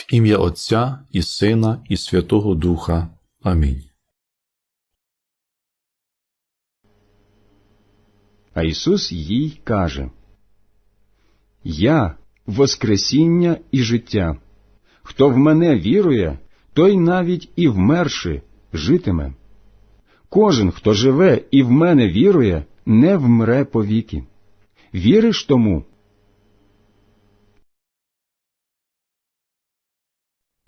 В ім'я Отця і Сина, і Святого Духа. Амінь. А Ісус їй каже Я Воскресіння і життя. Хто в мене вірує, той навіть і вмерши житиме. Кожен, хто живе і в мене вірує, не вмре повіки. Віриш тому?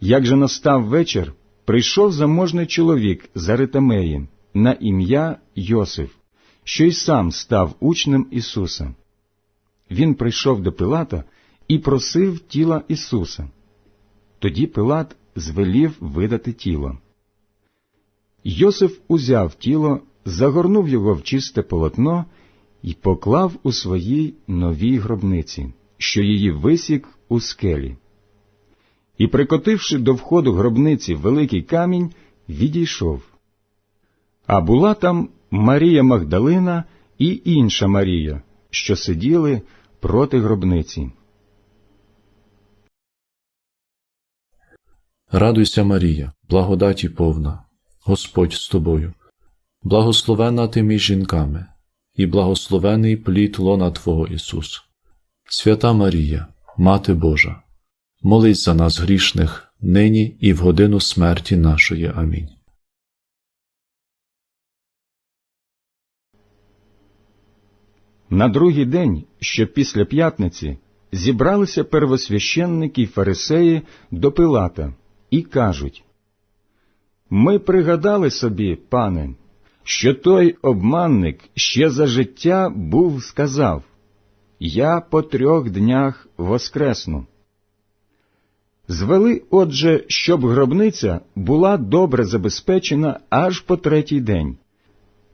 Як же настав вечір, прийшов заможний чоловік з Аритамеї на ім'я Йосиф, що й сам став учнем Ісуса. Він прийшов до Пилата і просив тіла Ісуса. Тоді Пилат звелів видати тіло. Йосиф узяв тіло, загорнув його в чисте полотно і поклав у своїй новій гробниці, що її висік у скелі. І, прикотивши до входу гробниці великий камінь, відійшов. А була там Марія Магдалина і інша Марія, що сиділи проти гробниці. Радуйся, Марія, благодаті повна, Господь з тобою, благословена ти між жінками, і благословений плід лона Твого Ісус. Свята Марія, Мати Божа, молись за нас грішних, нині і в годину смерті нашої. Амінь. На другий день, що після п'ятниці, зібралися первосвященники й фарисеї до Пилата і кажуть Ми пригадали собі, пане, що той обманник ще за життя був сказав Я по трьох днях воскресну. Звели, отже, щоб гробниця була добре забезпечена аж по третій день.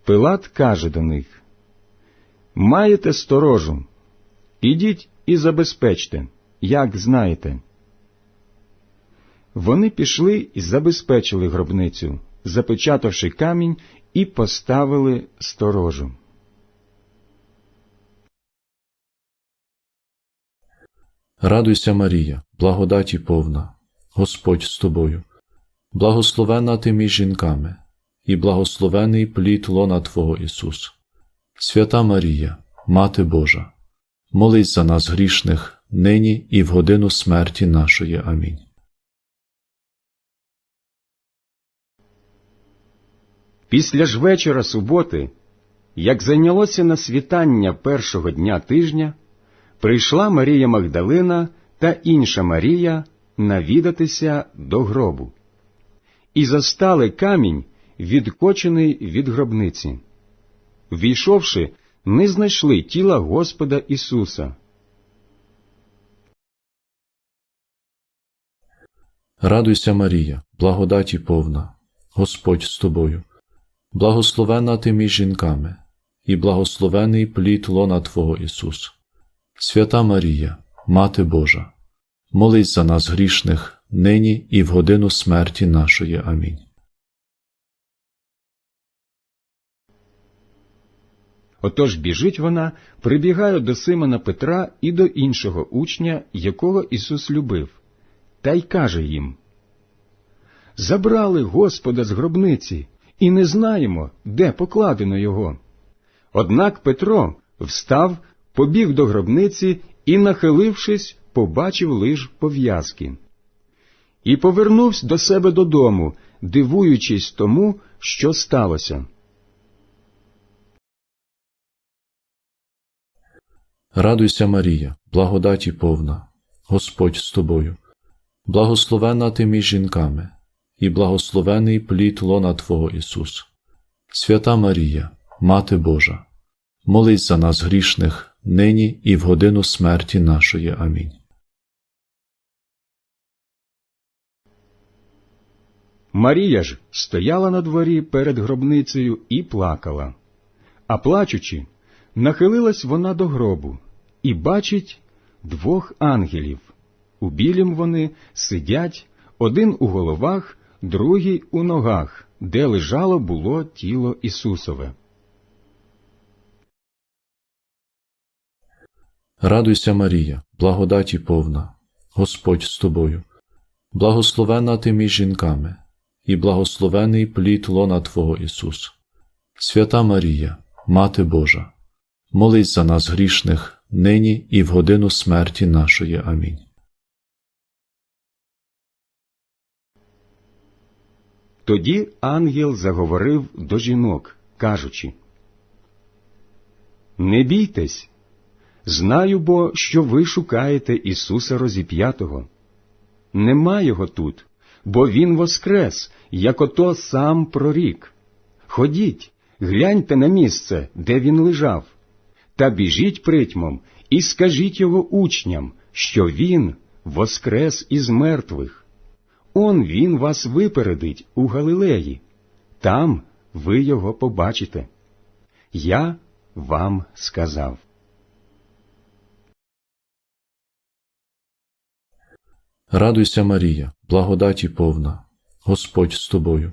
Пилат каже до них Маєте сторожу, ідіть і забезпечте, як знаєте. Вони пішли і забезпечили гробницю, запечатавши камінь і поставили сторожу. Радуйся, Марія, благодаті повна, Господь з тобою, благословена ти між жінками, і благословений плід лона Твого Ісус. Свята Марія, Мати Божа, молись за нас грішних, нині і в годину смерті нашої. Амінь. Після ж вечора суботи, як зайнялося на світання першого дня тижня, прийшла Марія Магдалина та інша Марія навідатися до гробу. І застали камінь, відкочений від гробниці. Війшовши, не знайшли тіла Господа Ісуса. Радуйся, Марія, благодаті повна, Господь з тобою, благословена ти між жінками, і благословений плід лона Твого Ісус. Свята Марія, Мати Божа, молись за нас грішних, нині і в годину смерті нашої. Амінь. Отож біжить вона, прибігає до Симона Петра і до іншого учня, якого Ісус любив, та й каже їм Забрали Господа з гробниці, і не знаємо, де покладено його. Однак Петро встав, побіг до гробниці і, нахилившись, побачив лиш пов'язки. І повернувся до себе додому, дивуючись тому, що сталося. Радуйся, Марія, благодаті повна, Господь з тобою, благословена ти між жінками, і благословений плід лона Твого Ісус. Свята Марія, Мати Божа, молись за нас грішних, нині і в годину смерті нашої. Амінь. Марія ж стояла на дворі перед гробницею і плакала. А плачучи, нахилилась вона до гробу і бачить двох ангелів. У білім вони сидять, один у головах, другий у ногах, де лежало було тіло Ісусове. Радуйся, Марія, благодаті повна, Господь з тобою, благословена ти між жінками, і благословений плід лона Твого Ісус. Свята Марія, Мати Божа, молись за нас грішних, нині і в годину смерті нашої. Амінь. Тоді ангел заговорив до жінок, кажучи, Не бійтесь, знаю бо, що ви шукаєте Ісуса розіп'ятого. Нема його тут, бо Він воскрес, як ото сам прорік. Ходіть, гляньте на місце, де він лежав, та біжіть притьмом і скажіть його учням, що він воскрес із мертвих. Он він вас випередить у Галилеї. Там ви його побачите. Я вам сказав. Радуйся, Марія, благодаті повна, Господь з тобою,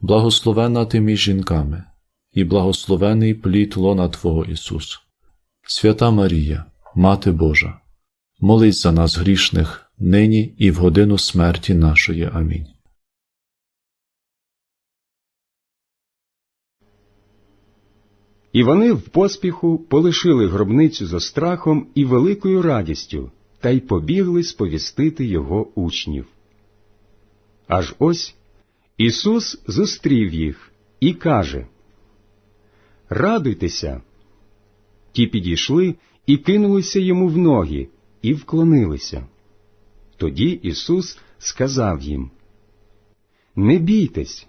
благословена ти між жінками, і благословений плід лона Твого Ісус. Свята Марія, Мати Божа, молись за нас грішних, нині і в годину смерті нашої. Амінь. І вони в поспіху полишили гробницю зо страхом і великою радістю, та й побігли сповістити його учнів. Аж ось Ісус зустрів їх і каже Радуйтеся. Ті підійшли і кинулися йому в ноги, і вклонилися. Тоді Ісус сказав їм Не бійтесь,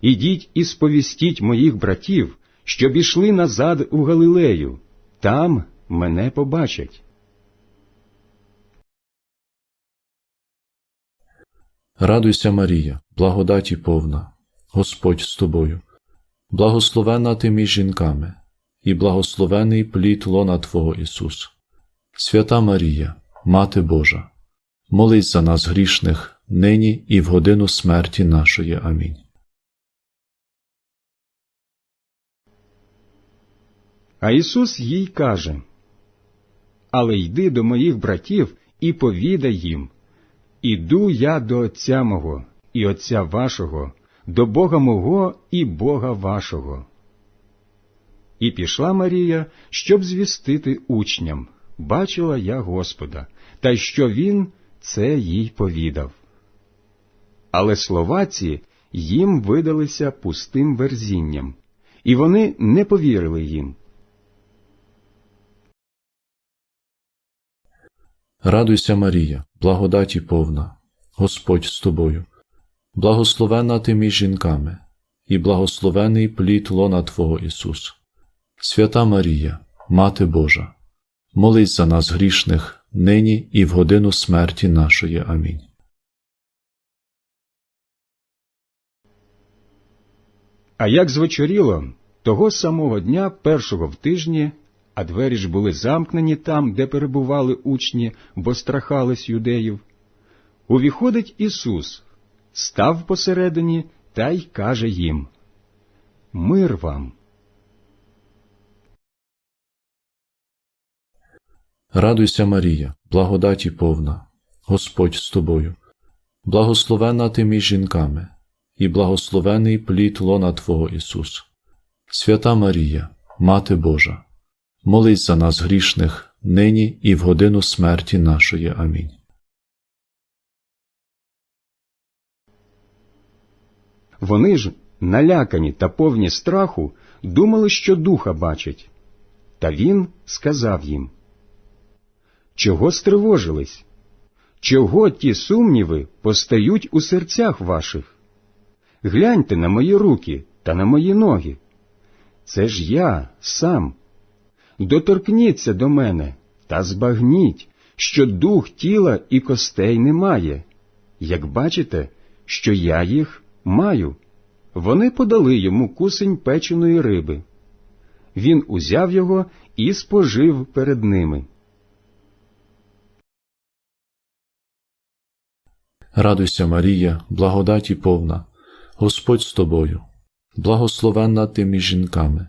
ідіть і сповістіть моїх братів, щоб ішли назад у Галилею, там мене побачать. Радуйся, Марія, благодаті повна, Господь з тобою, благословена ти між жінками, і благословений плід лона Твого Ісус. Свята Марія, Мати Божа, молись за нас грішних, нині і в годину смерті нашої. Амінь. А Ісус їй каже Але йди до моїх братів і повідай їм Іду я до Отця мого і Отця вашого, до Бога мого і Бога вашого. І пішла Марія, щоб звістити учням бачила я Господа, та що Він це їй повідав. Але слова ці їм видалися пустим верзінням, і вони не повірили їм. Радуйся, Марія, благодаті повна, Господь з тобою, благословена ти між жінками, і благословений плід лона Твого Ісус. Свята Марія, Мати Божа, молись за нас грішних, нині і в годину смерті нашої. Амінь. А як звечоріло, того самого дня, першого в тижні, а двері ж були замкнені там, де перебували учні, бо страхались юдеїв, увіходить Ісус, став посередині та й каже їм Мир вам. Радуйся, Марія, благодаті повна, Господь з тобою, благословена ти між жінками, і благословений плід лона Твого Ісус. Свята Марія, Мати Божа, молись за нас грішних, нині і в годину смерті нашої. Амінь. Вони ж, налякані та повні страху, думали, що духа бачать. Та він сказав їм Чого стривожились? Чого ті сумніви постають у серцях ваших? Гляньте на мої руки та на мої ноги. Це ж я сам. Доторкніться до мене та збагніть, що дух тіла і костей немає, як бачите, що я їх Маю. Вони подали йому кусень печеної риби. Він узяв його і спожив перед ними. Радуйся, Марія, благодаті повна, Господь з тобою, благословенна ти між жінками,